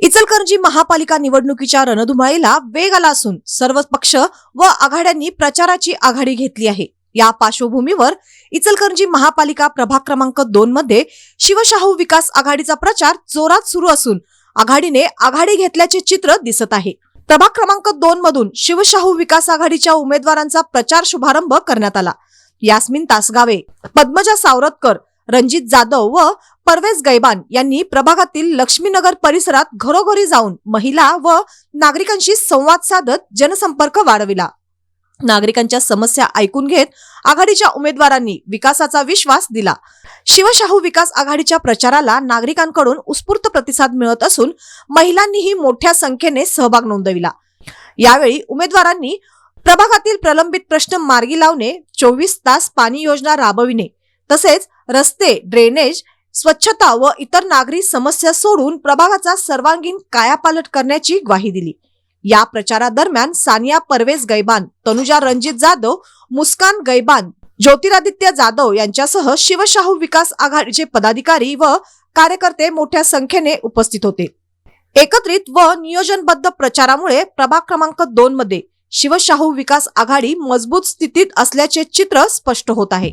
इचलकरंजी महापालिका निवडणुकीच्या रणधुमाळीला वेग आला असून सर्व पक्ष व आघाड्यांनी प्रचाराची आघाडी घेतली आहे. या पार्श्वभूमीवर इचलकरंजी महापालिका प्रभाग क्रमांक दोन मध्ये शिवशाहू विकास आघाडीचा प्रचार जोरात सुरू असून आघाडीने आघाडी घेतल्याचे चित्र दिसत आहे. प्रभाग क्रमांक दोन मधून शिवशाहू विकास आघाडीच्या उमेदवारांचा प्रचार शुभारंभ करण्यात आला. यास्मिन तासगावे पद्मजा सावरतकर रणजित जाधव व परवेज गैबान यांनी प्रभागातील लक्ष्मीनगर परिसरात घरोघरी जाऊन महिला व नागरिकांशी संवाद साधत जनसंपर्क वाढविला. नागरिकांच्या समस्या ऐकून घेत आघाडीच्या उमेदवारांनी विकासाचा विश्वास दिला. शिवशाहू विकास आघाडीच्या प्रचाराला नागरिकांकडून उत्स्फूर्त प्रतिसाद मिळत असून महिलांनीही मोठ्या संख्येने सहभाग नोंदविला. यावेळी उमेदवारांनी प्रभागातील प्रलंबित प्रश्न मार्गी लावणे चोवीस तास पाणी योजना राबविणे तसेच रस्ते ड्रेनेज स्वच्छता व इतर नागरी समस्या सोडून प्रभागाचा सर्वांगीण कायापालट करण्याची ग्वाही दिली. या प्रचारादरम्यान सानिया परवेज गैबान तनुजा रणजित जाधव मुस्कान गैबान ज्योतिरादित्य जाधव यांच्यासह शिवशाहू विकास आघाडीचे पदाधिकारी व कार्यकर्ते मोठ्या संख्येने उपस्थित होते. एकत्रित व नियोजनबद्ध प्रचारामुळे प्रभाग क्रमांक दोन मध्ये शिवशाहू विकास आघाडी मजबूत स्थितीत असल्याचे चित्र स्पष्ट होत आहे.